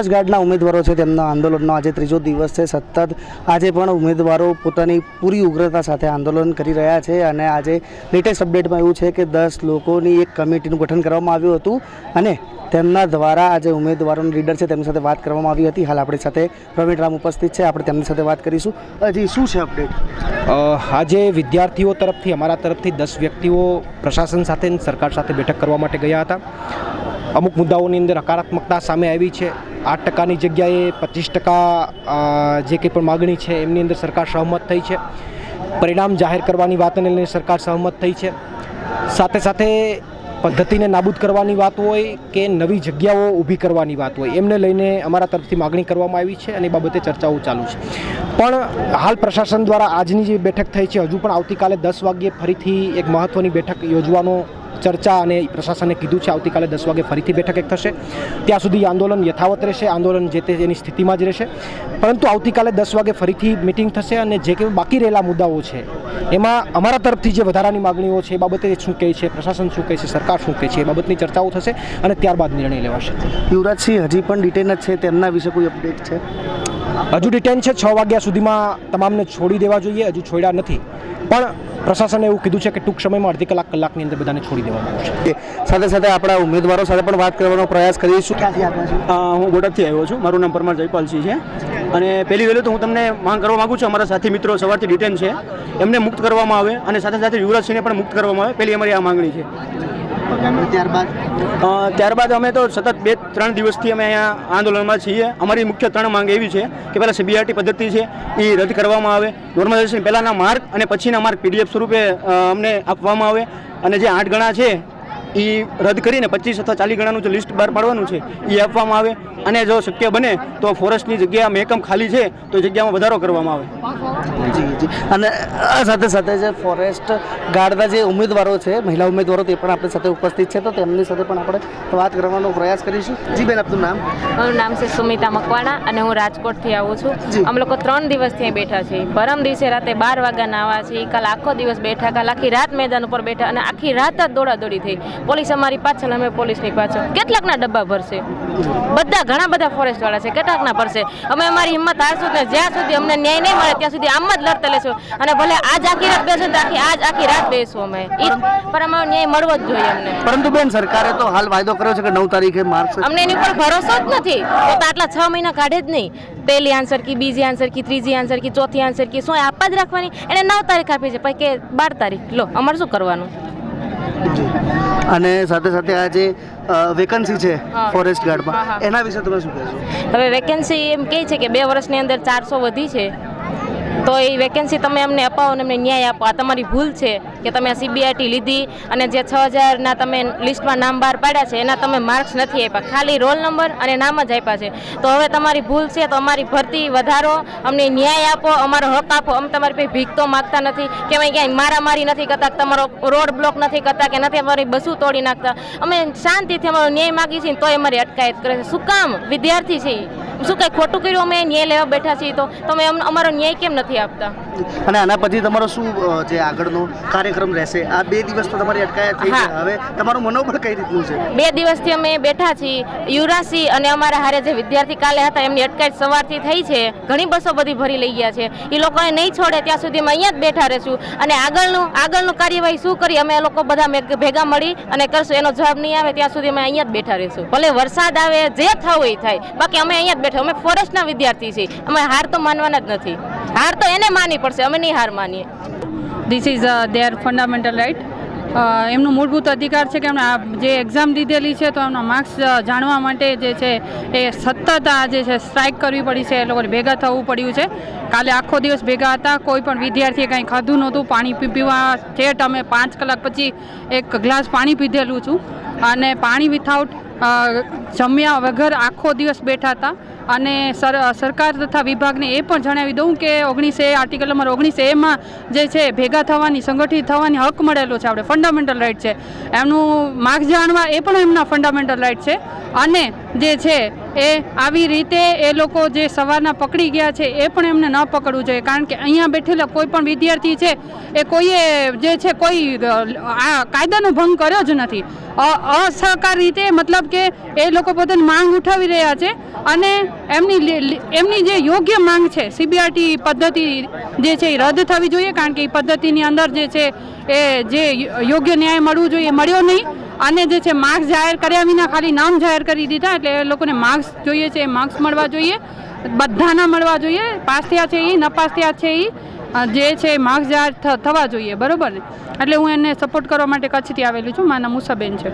Forest ગાર્ડના ઉમેદવારો છે. તેમના આંદોલનનો આજે ત્રીજો દિવસ છે. સતત આજે પણ ઉમેદવારો પોતાની પૂરી ઉગ્રતા સાથે આંદોલન કરી રહ્યા છે અને આજે લેટેસ્ટ અપડેટમાં એવું છે કે દસ લોકોની એક કમિટીનું ગઠન કરવામાં આવ્યું હતું અને તેમના દ્વારા આજે ઉમેદવારોનો લીડર છે તેમની સાથે વાત કરવામાં આવી હતી. હાલ આપણી સાથે પ્રવીણ રામ ઉપસ્થિત છે. આપણે તેમની સાથે વાત કરીશું. હજી શું છે અપડેટ? આજે વિદ્યાર્થીઓ તરફથી, અમારા તરફથી દસ વ્યક્તિઓ પ્રશાસન સાથે સરકાર સાથે બેઠક કરવા માટે ગયા હતા. અમુક મુદ્દાઓની અંદર હકારાત્મકતા સામે આવી છે. આઠ ટકાની જગ્યાએ પચીસ ટકા જે કંઈ પણ માગણી છે એમની અંદર સરકાર સહમત થઈ છે. પરિણામ જાહેર કરવાની વાતને લઈને સરકાર સહમત થઈ છે. સાથે સાથે પદ્ધતિને નાબૂદ કરવાની વાત હોય કે નવી જગ્યાઓ ઊભી કરવાની વાત હોય, એમને લઈને અમારા તરફથી માગણી કરવામાં આવી છે અને એ બાબતે ચર્ચાઓ ચાલુ છે. પણ હાલ પ્રશાસન દ્વારા આજની જે બેઠક થઈ છે, હજુ પણ આવતીકાલે દસ વાગ્યે ફરીથી એક મહત્ત્વની બેઠક યોજવાનો ચર્ચા અને પ્રશાસને કીધું છે આવતીકાલે દસ વાગે ફરીથી બેઠક એક થશે. ત્યાં સુધી આંદોલન યથાવત રહેશે, આંદોલન જે તે એની સ્થિતિમાં જ રહેશે. પરંતુ આવતીકાલે દસ વાગે ફરીથી મિટિંગ થશે અને જે કે બાકી રહેલા મુદ્દાઓ છે, એમાં અમારા તરફથી જે વધારાની માગણીઓ છે એ બાબતે શું કહે છે, પ્રશાસન શું કહે છે, સરકાર શું કહે છે, એ બાબતની ચર્ચાઓ થશે અને ત્યારબાદ નિર્ણય લેવાશે. યુવરાજસિંહ હજી પણ ડિટેન જ છે તેમના વિશે કોઈ અપડેટ છે? હજુ ડિટેન છે છ વાગ્યા સુધીમાં તમામને છોડી દેવા જોઈએ હજુ છોડ્યા નથી. પણ પ્રશાસને એવું કીધું છે કે ટૂંક સમયમાં અડધી કલાક કલાકની અંદર બધાને છોડી દેવામાં આવશે. સાથે સાથે આપણા ઉમેદવારો સાથે પણ વાત કરવાનો પ્રયાસ કરીશું. હું બોટાદથી આવ્યો છું. મારું નામ પરમાર જયપાલસિંહ છે. અને પહેલી વહેલું તો હું તમને માંગ કરવા માગું છું અમારા સાથી મિત્રો સવારથી ડિટેન છે. એમને મુક્ત કરવામાં આવે અને સાથે સાથે યુવરાજસિંહને પણ મુક્ત કરવામાં આવે. પહેલી અમારી આ માંગણી છે. ત્યારબાદ? ત્યારબાદ અમે તો સતત બે ત્રણ દિવસથી અમે અહીંયા આંદોલનમાં છીએ. અમારી મુખ્ય ત્રણ માંગ એવી છે કે પહેલાં સીબીઆરટી પદ્ધતિ છે એ રદ કરવામાં આવે. નોર્મલાઇઝેશન પહેલાંના માર્ક અને પછીના માર્ક પીડીએફ સ્વરૂપે અમને આપવામાં આવે. અને જે આઠ ગણા છે એ રદ કરીને પચીસ અથવા ચાલીસ ગણાનું જે લિસ્ટ બહાર પાડવાનું છે એ આપવામાં આવે. અને જો શક્ય બને તો ફોરેસ્ટની જગ્યા મહેકમ ખાલી છે તો એ જગ્યામાં વધારો કરવામાં આવે. જી જી. અને આ સાથે સાથે જે ફોરેસ્ટ ગાર્ડના જે ઉમેદવારો છે મહિલા ઉમેદવારો તે પણ આપણી સાથે ઉપસ્થિત છે તો તેમની સાથે પણ આપણે વાત કરવાનો પ્રયાસ કરીશું. જી બેન આપનું નામ? મારું નામ છે સુમિતા મકવાણા અને હું રાજકોટથી આવું છું. અમે લોકો ત્રણ દિવસથી અહીં બેઠા છીએ પરમ દિવસે રાતે બાર વાગ્યાના આવ્યા છીએ કાલ આખો દિવસ બેઠા કાલ આખી રાત મેદાન ઉપર બેઠા અને આખી રાત જ દોડાદોડી થઈ. પોલીસ અમારી પાછળ અમે પોલીસની પાછળ. કેટલાકના ડબ્બા ભરશે? બધા ઘણા બધા ફોરેસ્ટ વાળા છે કેટલાકના ભરશે અમે અમારી હિંમત હારશું ને જ્યાં સુધી અમને ન્યાય નહીં મળે ત્યાં સુધી આમ જ લડતા લેશું અને ભલે આજ આખી રાત બેસો આખી આજ આખી રાત બેસું અમે. પણ અમારો ન્યાય મળવો જ જોઈએ અમને. પરંતુ બેન સરકારે તો હાલ વાયદો કર્યો છે કે નવ તારીખે માર્ચ અમને એની ઉપર ભરોસો જ નથી. તો તો આટલા છ મહિના કાઢે જ નહીં. પહેલી આન્સર કી બીજી આન્સર કી ત્રીજી આન્સર કી ચોથી આન્સર કી શું આપવા જ રાખવાની? એને નવ તારીખ આપી છે. પછી કે બાર તારીખ. લો અમારે શું કરવાનું? અને સાથે સાથે આ જે વેકન્સી છે ફોરેસ્ટ ગાર્ડમાં એના વિશે તમે શું કહેશો? હવે વેકેન્સી એમ કહે છે કે બે વર્ષની અંદર ચારસો વધી છે. તો એ વેકેન્સી તમે અમને અપાવો અને અમને ન્યાય આપો. આ તમારી ભૂલ છે કે તમે આ સીબીઆઈટી લીધી અને જે છ હજારના તમે લિસ્ટમાં નામ બહાર પાડ્યા છે, એના તમે માર્ક્સ નથી આપ્યા. ખાલી રોલ નંબર અને નામ જ આપ્યા છે. તો હવે તમારી ભૂલ છે, તો અમારી ભરતી વધારો, અમને ન્યાય આપો, અમારો હક આપો. અમે તમારી પાસે ભીખ તો માગતા નથી કે અમે ક્યાંય મારામારી નથી કરતા, તમારો રોડ બ્લોક નથી કરતા, કે નથી અમારી બસું તોડી નાખતા. અમે શાંતિથી અમારો ન્યાય માગીએ છીએ તોય અમારી અટકાયત કરે છે. શું કામ? વિદ્યાર્થી છે. શું કંઈ ખોટું કર્યું? અમે ન્યાય લેવા બેઠા છીએ તો તમે અમારો ન્યાય કેમ નથી આપતા? અને આના પછી તમારો શું જે આગળનો કાર્યક્રમ રહેશે? આ બે દિવસ તો તમારી અટકાયત થઈ છે હવે તમારું મનોબળ કઈ રીતનું છે? બે દિવસથી અમે બેઠા છીએ. યુવરાજસિંહ અને અમારા હારે જે વિદ્યાર્થી કાલે હતા એમની અટકાયત સવારથી થઈ છે. ઘણી બસો બધી ભરી લઈ ગયા છે. એ લોકોએ નહીં છોડે ત્યાં સુધી અમે અહીંયા જ બેઠા રહીશું. અને આગળનું આગળનું કાર્યવાહી શું કરી? અમે એ લોકો બધા ભેગા મળી અને કરશું. એનો જવાબ નહીં આવે ત્યાં સુધી અમે અહીંયા જ બેઠા રહીશું. ભલે વરસાદ આવે જે થવું એ થાય. બાકી અમે અહીંયા જ બેઠા. અમે ફોરેસ્ટના વિદ્યાર્થી છીએ. અમે હાર તો માનવાના જ નથી. હાર તો એને માનવી પડશે, અમે નહીં હાર માનીએ. This is their fundamental right એમનું મૂળભૂત અધિકાર છે કે એમણે જે એક્ઝામ દીધેલી છે તો એમના માર્ક્સ જાણવા માટે જે છે એ સતત આ જે છે સ્ટ્રાઇક કરવી પડી છે, એ લોકોને ભેગા થવું પડ્યું છે. કાલે આખો દિવસ ભેગા હતા, કોઈ પણ વિદ્યાર્થીએ કાંઈ ખાધું નહોતું, પાણી પીવા ઠેઠ અમે પાંચ કલાક પછી એક ગ્લાસ પાણી પીધેલું છું. અને પાણી વિથઆઉટ જમ્યા વગર આખો દિવસ બેઠા હતા. અને સર, સરકાર તથા વિભાગને એ પણ જણાવી દઉં કે ઓગણીસે આર્ટિકલ નંબર ઓગણીસ એમાં જે છે, ભેગા થવાની, સંગઠિત થવાની હક મળેલો છે આપણે ફંડામેન્ટલ રાઇટ છે. એમનું માર્ગ જાણવા એ પણ એમના ફંડામેન્ટલ રાઇટ છે. અને જે છે, એ આવી રીતે એ લોકો જે સવારના પકડી ગયા છે, એ પણ એમને ન પકડવું જોઈએ. કારણ કે અહીંયા બેઠેલા કોઈ પણ વિદ્યાર્થી છે, એ કોઈએ જે છે, કોઈ આ કાયદાનો ભંગ કર્યો જ નથી. અસહકાર રીતે, મતલબ કે એ લોકો પોતાની માંગ ઉઠાવી રહ્યા છે અને એમની એમની જે યોગ્ય માંગ છે સીબીઆરટી પદ્ધતિ જે છે એ રદ થવી જોઈએ, કારણ કે એ પદ્ધતિની અંદર જે છે એ જે યોગ્ય ન્યાય મળવું જોઈએ મળ્યો નહીં. અને જે છે માર્ક્સ જાહેર કર્યા વિના ખાલી નામ જાહેર કરી દીધા, એટલે એ લોકોને માર્ક્સ જોઈએ છે, એ માર્ક્સ મળવા જોઈએ, બધાના મળવા જોઈએ, પાસ થયા છે એ નપાસ થયા છે એ જે છે માર્ક્સ જાહેર થવા જોઈએ, બરોબર એટલે હું એને સપોર્ટ કરવા માટે કચ્છથી આવેલી છું. મારા મુસાબેન છે.